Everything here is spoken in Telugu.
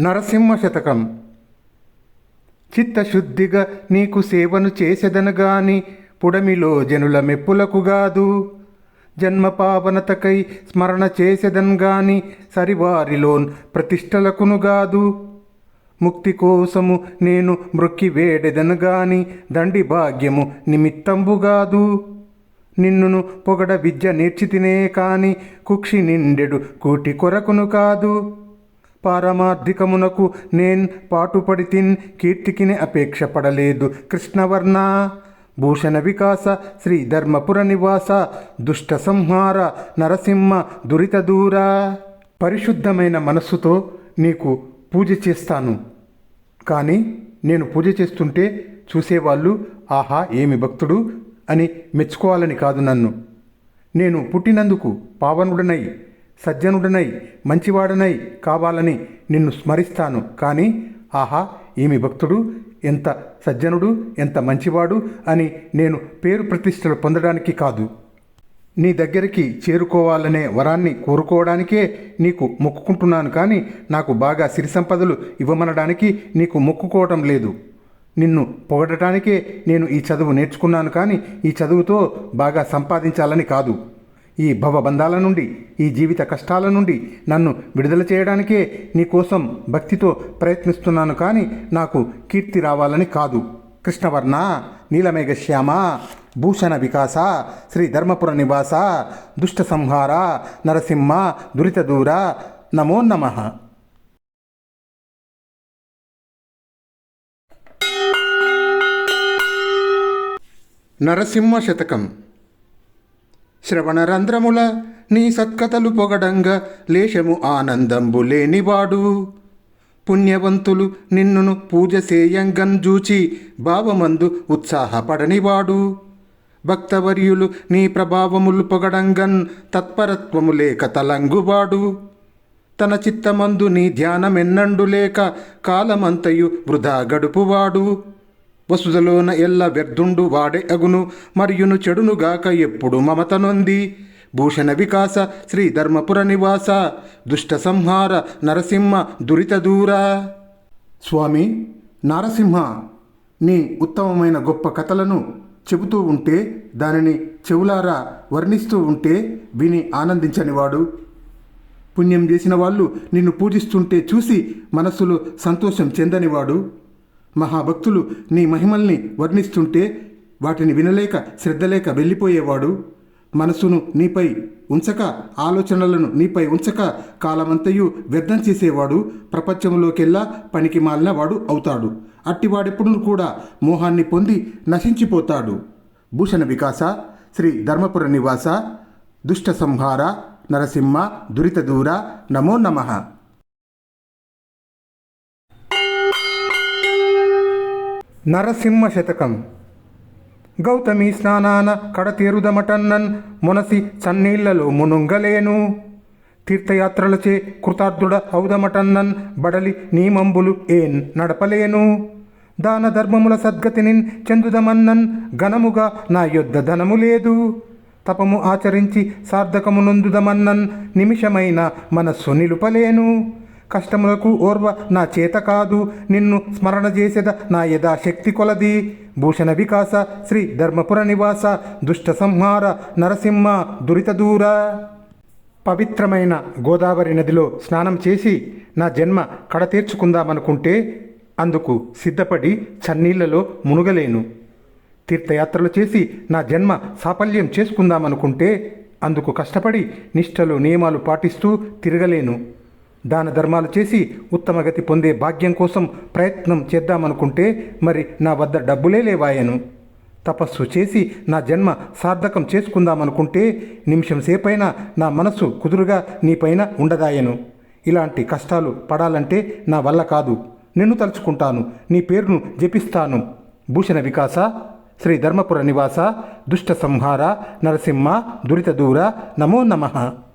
నరసింహ శతకం. చిత్తశుద్ధిగా నీకు సేవను చేసెదనగాని పుడమిలో జనుల మెప్పులకు గాదు. జన్మ పావనతకై స్మరణ చేసెదన్గాని సరివారిలోన్ ప్రతిష్టలకును గాదు. ముక్తి కోసము నేను మృక్కి వేడెదనుగాని దండి భాగ్యము నిమిత్తంబుగాదు నిన్నును పొగడ విద్య నేర్చితినే కాని కుక్షి నిండెడు కూటి కొరకును కాదు. పారమార్థికమునకు నేన్ పాటుపడి తిన్ కీర్తికిని అపేక్ష పడలేదు కృష్ణవర్ణ భూషణ వికాస శ్రీ ధర్మపుర నివాస దుష్ట సంహార నరసింహ దురిత దూర. పరిశుద్ధమైన మనస్సుతో నీకు పూజ చేస్తాను. కానీ నేను పూజ చేస్తుంటే చూసేవాళ్ళు ఆహా ఏమి భక్తుడు? అని మెచ్చుకోవాలని కాదు నన్ను. నేను పుట్టినందుకు పావనుడనై సజ్జనుడనై మంచివాడనై కావాలని నిన్ను స్మరిస్తాను. కానీ ఆహా ఈమె భక్తుడు ఎంత సజ్జనుడు ఎంత మంచివాడు అని నేను పేరు ప్రతిష్టలు పొందడానికి కాదు. నీ దగ్గరికి చేరుకోవాలనే వరాన్ని కోరుకోవడానికే నీకు మొక్కుకుంటున్నాను కానీ నాకు బాగా సిరి సంపదలు ఇవ్వమనడానికి నీకు మొక్కుకోవటం లేదు. నిన్ను పొగడటానికే నేను ఈ చదువు నేర్చుకున్నాను కానీ ఈ చదువుతో బాగా సంపాదించాలని కాదు. ఈ భవబంధాల నుండి ఈ జీవిత కష్టాల నుండి నన్ను విడుదల చేయడానికే నీకోసం భక్తితో ప్రయత్నిస్తున్నాను కానీ నాకు కీర్తి రావాలని కాదు. కృష్ణవర్ణ నీలమేఘ శ్యామ భూషణ వికాస శ్రీ ధర్మపుర నివాస దుష్ట సంహార నరసింహ దురిత దూర నమో నమః. నరసింహ శతకం. శ్రవణరంధ్రముల నీ సత్కథలు పొగడంగా లేశము ఆనందంబు లేనివాడు. పుణ్యవంతులు నిన్నును పూజ సేయంగన్ జూచి భావమందు ఉత్సాహపడనివాడు. భక్తవర్యులు నీ ప్రభావములు పొగడంగన్ తత్పరత్వము లేక తలంగువాడు. తన చిత్తమందు నీ ధ్యానమెన్నండు లేక కాలమంతయు వృధా గడుపువాడు. వసుదలోన ఎల్ల వ్యర్థుండు వాడే అగును మరియును చెడునుగాక ఎప్పుడు మమతనొంది? భూషణ వికాస శ్రీ ధర్మపుర నివాస దుష్ట సంహార నరసింహ దురిత దూర. స్వామి నరసింహ నీ ఉత్తమమైన గొప్ప కథలను చెబుతూ ఉంటే దానిని చెవులారా వర్ణిస్తూ ఉంటే విని ఆనందించనివాడు. పుణ్యం చేసిన వాళ్ళు నిన్ను పూజిస్తుంటే చూసి మనస్సులో సంతోషం చెందనివాడు. మహాభక్తులు నీ మహిమల్ని వర్ణిస్తుంటే వాటిని వినలేక శ్రద్ధలేక వెళ్ళిపోయేవాడు. మనసును నీపై ఉంచక ఆలోచనలను నీపై ఉంచక కాలమంతయు వ్యర్థం చేసేవాడు. ప్రపంచంలోకెల్లా పనికి మాలిన వాడు అవుతాడు. అట్టివాడెప్పుడు కూడా మోహాన్ని పొంది నశించిపోతాడు. భూషణ వికాస శ్రీ ధర్మపుర నివాస దుష్ట సంహార నరసింహ దురిత దూర నమో నమః. నరసింహ శతకం. గౌతమి స్నానాన కడతీరుదమటన్నన్ మునసి చన్నీళ్ళలో మునుంగలేను. తీర్థయాత్రలచే కృతార్థుడ ఔదమటన్నన్ బడలి నీమంబులు ఏన్ నడపలేను. దాన ధర్మముల సద్గతిని చెందుదమన్నన్ ఘనముగా నా యొద్ద ధనము లేదు. తపము ఆచరించి సార్థకము నొందుదమన్నన్ నిమిషమైన మనస్సు నిలుపలేను. కష్టములకు ఓర్వ నా చేత కాదు. నిన్ను స్మరణ చేసేద నా యథాశక్తి కొలది. భూషణ వికాస శ్రీ ధర్మపుర నివాస దుష్ట సంహార నరసింహ దురిత దూర. పవిత్రమైన గోదావరి నదిలో స్నానం చేసి నా జన్మ కడ తీర్చుకుందామనుకుంటే అందుకు సిద్ధపడి చన్నీళ్ళలో మునుగలేను. తీర్థయాత్రలు చేసి నా జన్మ సాఫల్యం చేసుకుందామనుకుంటే అందుకు కష్టపడి నిష్టలు నియమాలు పాటిస్తూ తిరగలేను. దాన ధర్మాలు చేసి ఉత్తమగతి పొందే భాగ్యం కోసం ప్రయత్నం చేద్దామనుకుంటే మరి నా వద్ద డబ్బులే లేవాయను. తపస్సు చేసి నా జన్మ సార్థకం చేసుకుందామనుకుంటే నిమిషం సేపైనా నా మనస్సు కుదురుగా నీపైన ఉండదాయను. ఇలాంటి కష్టాలు పడాలంటే నా వల్ల కాదు. నిన్ను తలుచుకుంటాను. నీ పేరును జపిస్తాను. భూషణ వికాస శ్రీ ధర్మపుర నివాస దుష్ట సంహార నరసింహ దురిత దూర నమో నమః.